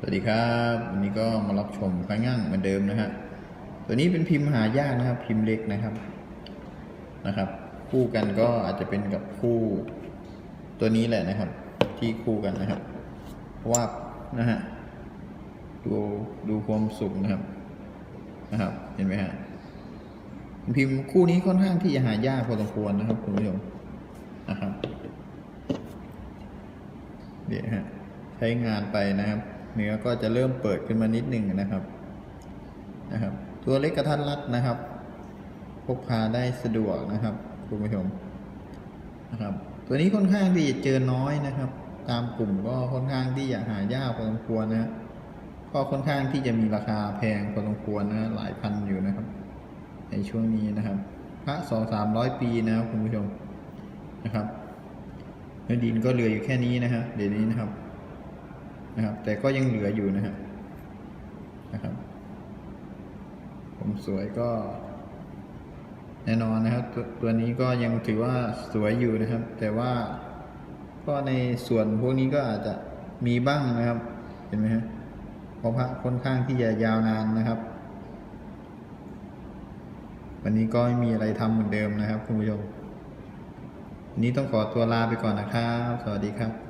สวัสดีครับวันนี้ก็มารับชมพระง่างเหมือนเดิมนะฮะตัวนี้เป็นพิมพ์หายากนะครับ พิมพ์เล็กนะครับนะครับ คู่กันก็อาจจะเป็นกับคู่ตัวนี้แหละนะครับ ที่คู่กันนะครับเพราะว่านะฮะดูดูความสุขนะครับนะครับ เห็นไหมฮะพิมพ์คู่นี้ค่อนข้างที่จะหายากพอสมควรนะครับคุณผู้ชมนะครับเดี๋ยวฮะใช้งานไปนะครับ เนื้อก็จะเริ่มเปิดขึ้นมานิดหนึ่งนะครับนะครับ ตัวเล็กกระทัดรัดนะครับ พกพาได้สะดวกนะครับคุณผู้ชมนะครับ ตัวนี้ค่อนข้างที่จะเจอน้อยนะครับ ตามกลุ่มก็ค่อนข้างที่จะหายากพอสมควรนะฮะก็ค่อนข้างที่จะมีราคาแพงพอสมควรนะหลายพันอยู่นะครับ ในช่วงนี้นะครับพระสองสามร้อยปีนะครับคุณผู้ชมนะครับเนื้อดินก็เหลืออยู่แค่นี้นะฮะเดี๋ยวนี้นะครับ นะครับ แต่ก็ยังเหลืออยู่นะฮะนะครับ ผมสวยก็ แน่นอนนะครับตัวตัวนี้ก็ยังถือว่าสวยอยู่นะครับ แต่ว่าก็ในส่วนพวกนี้ก็อาจจะมีบ้างนะครับ เห็นไหมฮะเพราะพระค่อนข้างที่จะยาวนานนะครับ วันนี้ก็ไม่มีอะไรทำเหมือนเดิมนะครับ คุณผู้ชมนนี้ต้องขอตัวลาไปก่อนนะครับ สวัสดีครับ